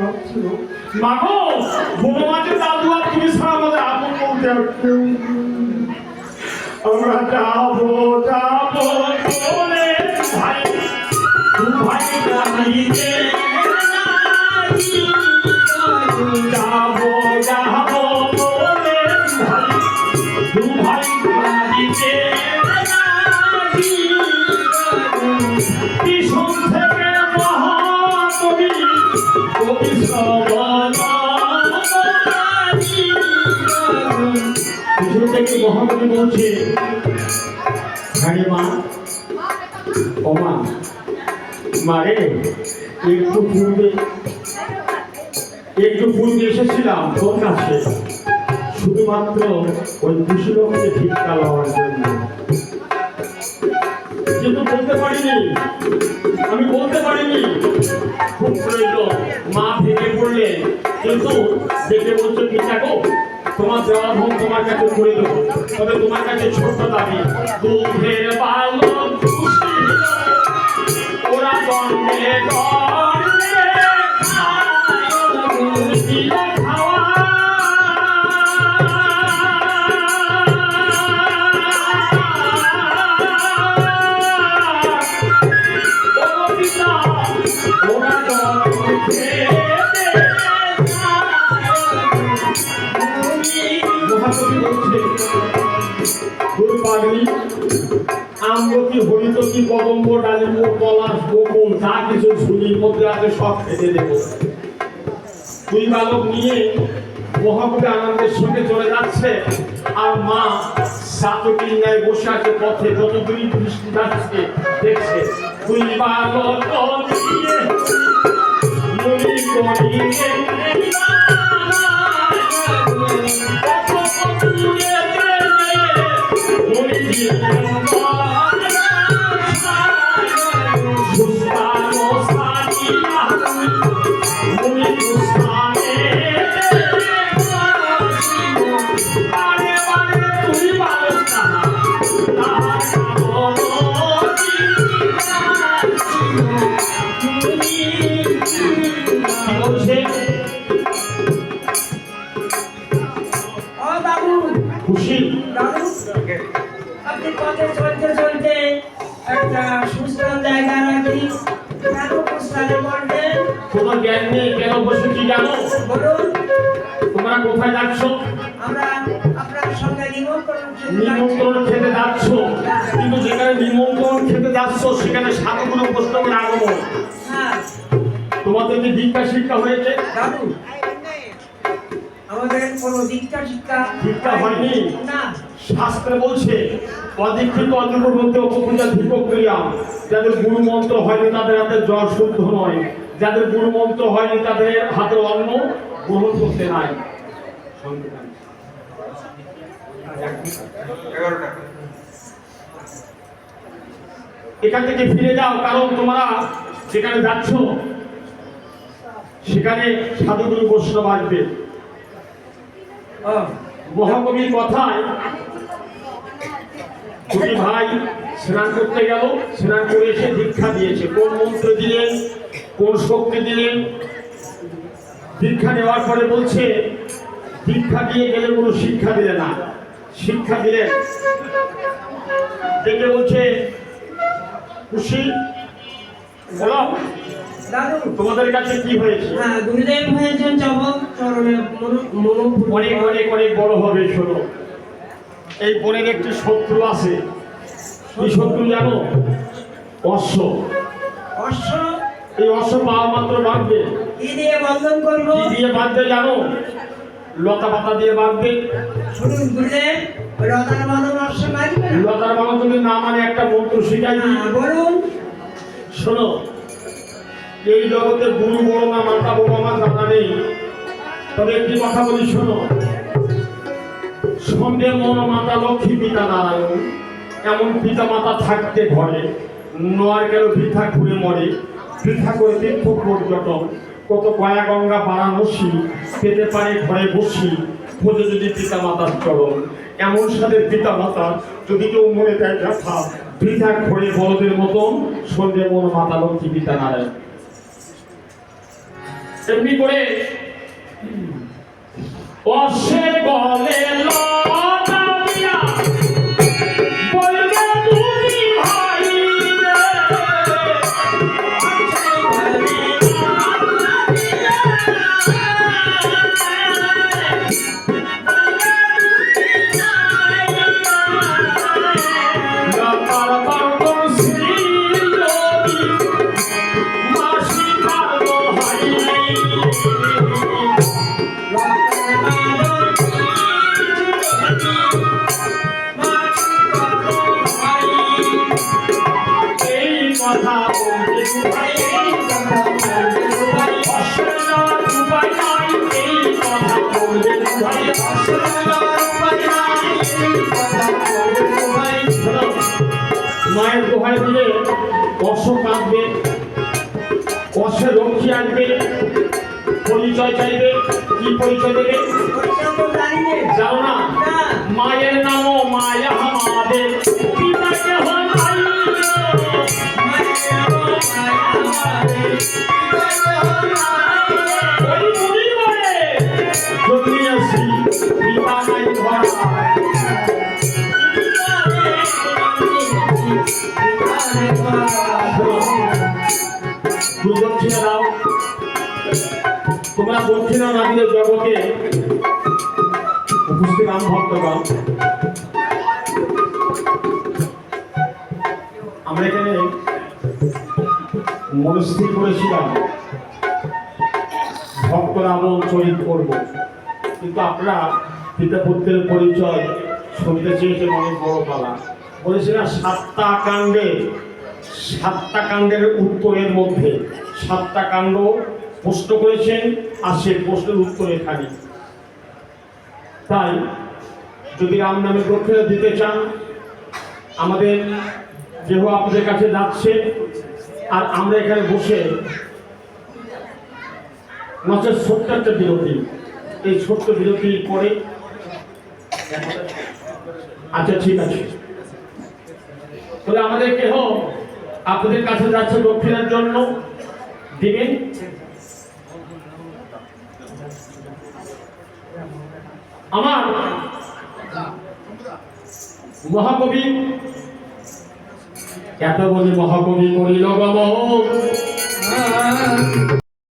ভাবছিল মাগো মাঝে দাদু আর তুমি ছাড়া আমাদের আপন বলতে আর কেউ। আমরা যাব যাব ভাই ভাই শুধুমাত্র ওই কুশলকে ভিক্ষা লওয়ার জন্য কিন্তু বলতে পারিনি আমি বলতে পারিনি। প্রয়োজন মা ভেঙে পড়লেন। কিন্তু দেখে বলছো, কি তোমার দেওয়া ভোগ তোমার কাছে করে দেবো। তবে তোমার কাছে ছোট্ট দাবি ওরা দণ্ডে আমলকি হরিতকি কদম্ব ডালিম্ব পলাশ বকুল? যা কিছু ঝুলির মধ্যে আছে সব খেতে দেবো। দুই বালক নিয়ে মহাকবি আনন্দের সঙ্গে চলে যাচ্ছে। আর মা সাতকির ন্যায় বসে আছে পথে যত দূরই বৃষ্টি যাচ্ছে, দেখছে। দুই বালক ও জানো? তোমরা কোথায় যাচ্ছ? আমরা আপনার সঙ্গে নিমন্ত্রণ খেতে যাচ্ছি। নিমন্ত্রণ খেতে যাচ্ছ? কিন্তু যেখানে নিমন্ত্রণ খেতে যাচ্ছ সেখানে সাধুগুরু বৈষ্ণবের আগমন। হ্যাঁ। তোমাদের কি দীক্ষা শিক্ষা হয়েছে? আমাদের কোনো দীক্ষা শিক্ষা দীক্ষা হয়নি? না। শাস্ত্রে বলছে অদীক্ষিত অযোগ্য বলতে অপপূজা ধীপক ক্রিয়া যাদের গুরু মন্ত্র হয়নি তাদের হাতে জল শুদ্ধ নয়। যাদের গুরু মন্ত্র হয়নি, তাদের হাতে অন্ন গ্রহণ করতে নাই। এখান থেকে ফিরে যাও, কারণ তোমরা সেখানে যাচ্ছ, সেখানে সাধুগুরু বৈষ্ণব আসবে। মহাকবির কথায় ভাই, স্নান করতে গেল, স্নান করে এসে দীক্ষা দিয়েছে। কোন মন্ত্র দিলেন? কোন শক্তি দিলেন দীক্ষা নেওয়ার পরে বলছে দীক্ষা দিয়ে গেলে কোনো শিক্ষা দিলে না। শিক্ষা দিলেন দেখে বলছে খুশি? বলো তোমাদের কাছে কি হয়েছে? হ্যাঁ গুরুদেব হয়েছেন চবক চরণে অনেক অনেক অনেক বড় হবে শোনো। এই বনের একটি শত্রু আছে। কি শত্রু জানো? অশ্ব। অশ্ব? এই অশ্ব পাওয়া মাত্র বাঁধবে। কি দিয়ে বন্ধন করব কি দিয়ে বাঁধবে জানো? লতা পাতা দিয়ে বাঁধবে। শুনুন ওই রতার বাঁধন অশ্ব মারবে লতার বাঁধা তুমি না মানে একটা মন্ত্র শিখাই। হ্যাঁ, বলুন। শোনো এই জগতে গুরু বড় না মাতা বড় আমার জানা নেই। তবে একটি কথা বলি শোনো। সন্ধে মন মাতা লক্ষ্মী পিতা নারায়ণ এমন পিতা মাতা থাকতে ঘরে নয় গেল বৃথা ঘুরে মরে। বৃথা করে তীর্থ পর্যটন কত কয়া গঙ্গা বারাণসী পেতে পারে ঘরে বসি খোঁজে যদি পিতা মাতার চরণ, এমন সাদের পিতা মাতা যদি কেউ মনে দেয় ব্যথা বৃথা ঘরে বড়দের মতন সন্ধে মন মাতা লক্ষ্মী পিতা নারায়ণ এমনি করে অসে গলে মায়ের দোহাই দিলে অশ্ব কাঁদবে অশ্বে রক্ষী আসবে পরিচয় চাইবে কি পরিচয় দেবে? তোমরা দক্ষিণা না দিলে জগতে উপস্থিত রাম ভক্তগণ আমরা এখানে মনস্থির করেছিলাম ভক্ত রাবণ চরিত করব। কিন্তু আপনারা পিতা পরিচয় শুনতে চেয়েছেন অনেক বড় পালা বলেছিলাম সাতটা কাণ্ডে, সাতটা কাণ্ডের উত্তরের মধ্যে, সাতটা কাণ্ড প্রশ্ন করেছেন আর সে প্রশ্নের উত্তর এখানে তাই যদি রাম নামে দক্ষিণা দিতে চান, আমাদের দেহ আপনাদের কাছে যাচ্ছে আর আমরা এখানে বসে নচেত ছোট্ট একটা বিরতি। এই ছোট্ট বিরতি পরে আচ্ছা ঠিক আছে। তাহলে আমাদের কেহ আপনাদের কাছে যাচ্ছে দক্ষিণার জন্য? দিবেন আমার মহাকবি। এত বলি মহাকবি করিল